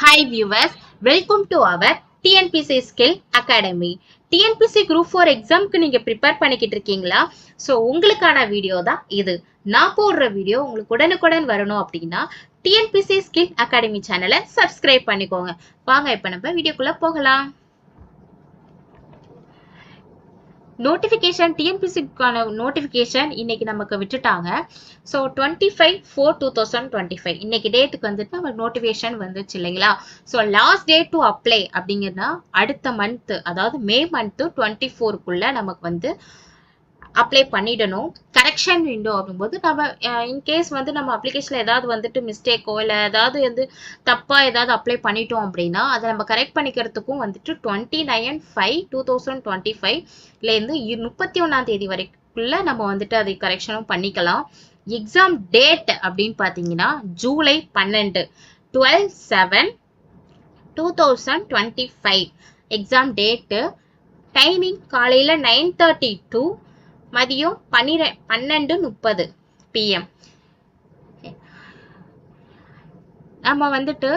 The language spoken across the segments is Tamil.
Hi viewers welcome to our TNPSC skill academy TNPSC group four எக்ஸாம்க்கு நீங்கள் ப்ரிப்பேர் பண்ணிக்கிட்டு இருக்கீங்களா? ஸோ உங்களுக்கான வீடியோ தான் இது. நான் போடுற வீடியோ உங்களுக்கு உடனுக்குடன் வரணும் அப்படின்னா டிஎன்பிசி ஸ்கில் அகாடமி சேனலை சப்ஸ்கிரைப் பண்ணிக்கோங்க. வாங்க இப்போ நம்ம வீடியோக்குள்ளே போகலாம். நோட்டிஃபிகேஷன் டிஎன்பிசிக்கான நோட்டிஃபிகேஷன் இன்னைக்கு நமக்கு விட்டுட்டாங்க. So twenty five four two thousand twenty five இன்னைக்கு டேட்டுக்கு வந்துட்டு நமக்கு நோட்டிஃபிகேஷன் வந்துச்சு இல்லைங்களா? So last day to apply அப்படிங்கிறதுனா அடுத்த மந்த்து அதாவது மே மந்த்து டுவெண்ட்டி ஃபோருக்குள்ள நமக்கு வந்து அப்ளை பண்ணிடணும். கரெக்ஷன் விண்டோ அப்படிங்கும்போது நம்ம இன்கேஸ் வந்து நம்ம அப்ளிகேஷனில் ஏதாவது வந்துட்டு மிஸ்டேக்கோ இல்லை ஏதாவது வந்து தப்பாக ஏதாவது அப்ளை பண்ணிட்டோம் அப்படின்னா அதை நம்ம கரெக்ட் பண்ணிக்கிறதுக்கும் வந்துட்டு twenty nine five two thousand twenty ஃபைவ்லேருந்து முப்பத்தி ஒன்றாம் தேதி வரைக்குள்ள நம்ம வந்துட்டு அதை கரெக்ஷனும் பண்ணிக்கலாம். எக்ஸாம் டேட் அப்படின்னு பார்த்தீங்கன்னா ஜூலை பன்னெண்டு twelve seven two thousand twenty five exam date timing காலையில் நைன் தேர்ட்டி டு மதியம் பன்னிர பன்னெண்டு முப்பது பிஎம் நம்ம வந்துட்டு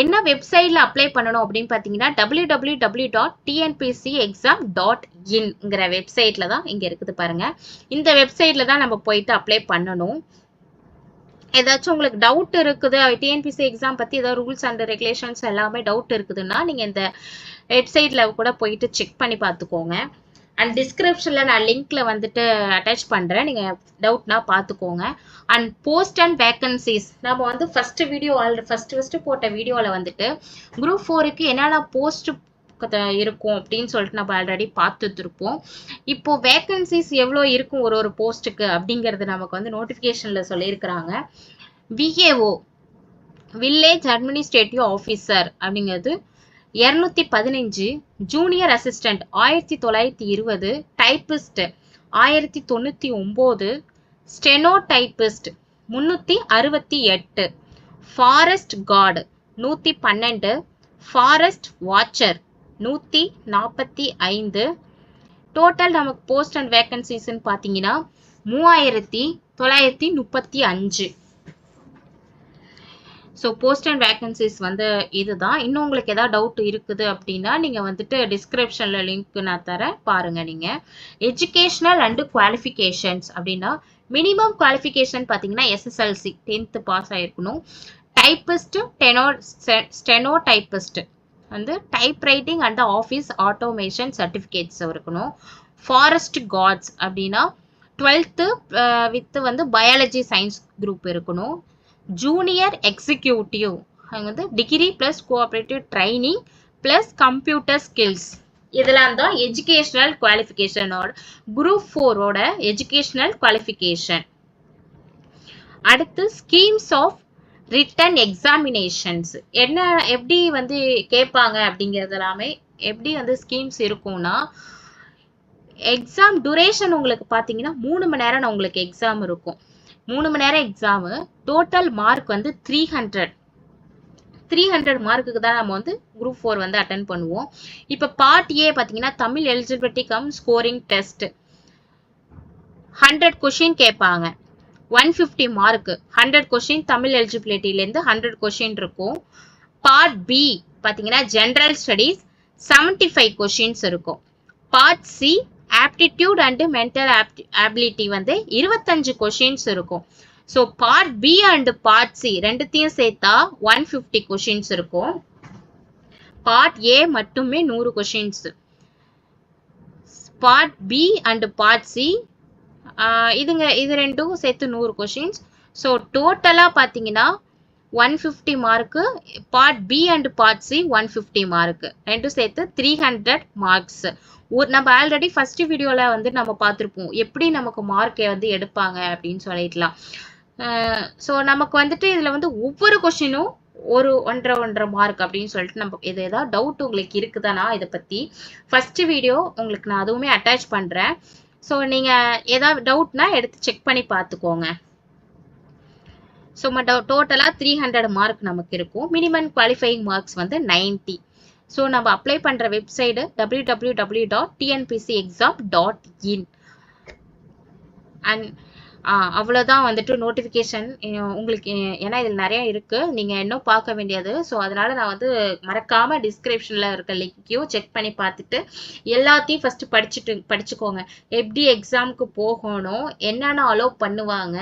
என்ன வெப்சைட்டில் அப்ளை பண்ணணும் அப்படின்னு பார்த்தீங்கன்னா W W W dot TNPSC exam dot இன்ங்கிற வெப்சைட்டில் தான் இங்கே இருக்குது பாருங்கள் இந்த வெப்சைட்டில் தான் நம்ம போயிட்டு அப்ளை பண்ணணும். ஏதாச்சும் உங்களுக்கு டவுட் இருக்குது டிஎன்பிசி எக்ஸாம் பற்றி ஏதாவது ரூல்ஸ் அண்ட் ரெகுலேஷன்ஸ் எல்லாமே டவுட் இருக்குதுன்னா நீங்கள் இந்த வெப்சைட்டில் கூட போயிட்டு செக் பண்ணி பார்த்துக்கோங்க. அண்ட் டிஸ்கிரிப்ஷனில் நான் லிங்க்ல வந்துட்டு அட்டாச் பண்ணுறேன் நீங்கள் டவுட்னா பார்த்துக்கோங்க அண்ட் போஸ்ட் அண்ட் வேக்கன்சிஸ் நம்ம வந்து first video already first first போட்ட வீடியோவில் வந்துட்டு குரூப் ஃபோருக்கு என்னென்ன போஸ்ட் இருக்கும் அப்படின்னு சொல்லிட்டு நம்ம ஆல்ரெடி பார்த்துட்ருப்போம். இப்போ வேக்கன்சிஸ் எவ்வளோ இருக்கும் ஒரு ஒரு போஸ்ட்டுக்கு அப்படிங்கிறது நமக்கு வந்து நோட்டிஃபிகேஷனில் சொல்லியிருக்கிறாங்க. விஏஓ வில்லேஜ் அட்மினிஸ்ட்ரேட்டிவ் ஆஃபீஸர் அப்படிங்கிறது இரநூத்தி பதினஞ்சு ஜூனியர் அசிஸ்டண்ட் ஆயிரத்தி தொள்ளாயிரத்தி இருபது டைப்பிஸ்ட் ஆயிரத்தி தொண்ணூற்றி ஒம்பது ஸ்டெனோ டைப்பிஸ்ட் முந்நூற்றி அறுபத்தி எட்டு ஃபாரஸ்ட் கார்டு நூற்றி பன்னெண்டு ஃபாரஸ்ட் வாட்சர் நூற்றி நாற்பத்தி ஐந்து டோட்டல் நமக்கு போஸ்ட் அண்ட் வேக்கன்சிஸ்ன்னு பார்த்தீங்கன்னா மூவாயிரத்தி தொள்ளாயிரத்தி முப்பத்தி அஞ்சு ஸோ போஸ்ட் அண்ட் வேக்கன்சிஸ் வந்து இதுதான். இன்னும் உங்களுக்கு ஏதாவது டவுட் இருக்குது அப்படின்னா நீங்கள் வந்துட்டு டிஸ்கிரிப்ஷனில் லிங்க் நான் தரேன். பாருங்கள் நீங்கள் எஜுகேஷ்னல் அண்டு குவாலிஃபிகேஷன்ஸ் அப்படின்னா மினிமம் குவாலிஃபிகேஷன் பார்த்தீங்கன்னா எஸ்எஸ்எல்சி டென்த்து பாஸ் ஆகிருக்கணும் டைப்பிஸ்ட்டு டெனோ ஸ்டெனோ டைப்பிஸ்ட்டு வந்து typewriting and office automation certificates இருக்கணும். ஃபாரஸ்ட் காட்ஸ் அப்படின்னா டுவெல்த்து வித்து uh, வந்து பயாலஜி சயின்ஸ் குரூப் இருக்கணும். ஜூனியர் எக்ஸிக்யூட்டிவ் அவங்க வந்து degree plus cooperative training plus computer skills இதெல்லாம் தான் எஜுகேஷ்னல் குவாலிஃபிகேஷனோட குரூப் ஃபோரோட எஜுகேஷ்னல் குவாலிஃபிகேஷன் அடுத்து ஸ்கீம்ஸ் ஆஃப் ரிட்டன் எக்ஸாமினேஷன்ஸ் என்ன எப்படி வந்து கேட்பாங்க அப்படிங்கிறது எல்லாமே எப்படி வந்து ஸ்கீம்ஸ் இருக்கும்னா எக்ஸாம் டுரேஷன் உங்களுக்கு பார்த்தீங்கன்னா மூணு மணி நேரம் உங்களுக்கு எக்ஸாம் இருக்கும். மூணு மணி நேரம் எக்ஸாமு டோட்டல் மார்க் வந்து த்ரீ ஹண்ட்ரட் த்ரீ ஹண்ட்ரட் மார்க்குக்கு தான் நம்ம வந்து குரூப் ஃபோர் வந்து அட்டன் பண்ணுவோம். இப்போ பார்ட் ஏ பார்த்தீங்கன்னா Tamil eligibility cum scoring test hundred question கேட்பாங்க. One fifty mark hundred question Tamil எலிஜிபிலிட்டிலேருந்து hundred question இருக்கும். பார்ட் பி பார்த்தீங்கன்னா general studies seventy five questions இருக்கும். Part C aptitude and mental ability வந்து இருபத்தஞ்சு கொஷின்ஸ் இருக்கும். So part B and part C ரெண்டுத்தையும் சேர்த்தா ஒன் ஃபிஃப்டி கொஷின்ஸ் இருக்கும். பார்ட் ஏ மட்டுமே நூறு questions part B and part C இதுங்க இது ரெண்டும் சேர்த்து நூறு கொஷின்ஸ் ஸோ டோட்டலாக பார்த்தீங்கன்னா one fifty mark part B and part C one fifty mark ரெண்டும் சேர்த்து த்ரீ ஹண்ட்ரட் மார்க்ஸ் ஒரு நம்ம ஆல்ரெடி ஃபர்ஸ்ட் வீடியோவில் வந்து நம்ம பார்த்துருப்போம். எப்படி நமக்கு மார்க்கை வந்து எடுப்பாங்க அப்படின்னு சொல்லிடலாம் ஸோ நமக்கு வந்துட்டு இதில் வந்து ஒவ்வொரு கொஷினும் ஒரு ஒன்றரை ஒன்றரை மார்க் அப்படின்னு சொல்லிட்டு நம்ம இது ஏதாவது டவுட் உங்களுக்கு இருக்குதானா இதை பற்றி ஃபர்ஸ்ட் வீடியோ உங்களுக்கு நான் அதுவுமே அட்டாச் பண்ணுறேன் ஸோ நீங்கள் ஏதாவது டவுட்னா எடுத்து செக் பண்ணி பார்த்துக்கோங்க. ஸோ டோட்டலாக த்ரீ ஹண்ட்ரட் மார்க் நமக்கு இருக்கும். மினிமம் குவாலிஃபைங் மார்க்ஸ் வந்து நைன்ட்டி ஸோ நம்ம அப்ளை பண்ணுற website W W W dot TNPSC exam dot in and அவ்வளோதான் வந்துட்டு நோட்டிஃபிகேஷன் உங்களுக்கு ஏன்னா இதில் நிறைய இருக்குது நீங்கள் இன்னும் பார்க்க வேண்டியது. ஸோ அதனால் நான் வந்து மறக்காமல் டிஸ்கிரிப்ஷனில் இருக்க லிங்க்கையும் செக் பண்ணி பார்த்துட்டு எல்லாத்தையும் ஃபஸ்ட்டு படிச்சுட்டு படிச்சுக்கோங்க. எப்படி எக்ஸாமுக்கு போகணும் என்னென்ன அலோவ் பண்ணுவாங்க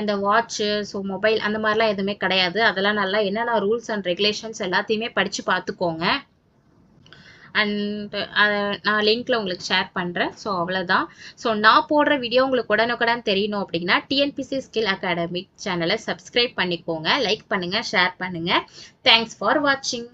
இந்த வாட்ச்சு ஸோ மொபைல் அந்த மாதிரிலாம் எதுவுமே கிடையாது. அதெல்லாம் நல்லா என்னென்ன ரூல்ஸ் அண்ட் ரெகுலேஷன்ஸ் எல்லாத்தையுமே படித்து பார்த்துக்கோங்க. அண்ட் நான் லிங்க்ல உங்களுக்கு ஷேர் பண்ணுறேன் ஸோ அவ்வளோதான் ஸோ நான் போடுற வீடியோ உங்களுக்கு உடனுக்குடன் தெரியணும் அப்படின்னா டிஎன்பிசி ஸ்கில் அகாடமிக் சேனலை சப்ஸ்கிரைப் பண்ணிக்கோங்க. லைக் பண்ணுங்கள் ஷேர் பண்ணுங்கள் தேங்க்ஸ் ஃபார் வாட்சிங்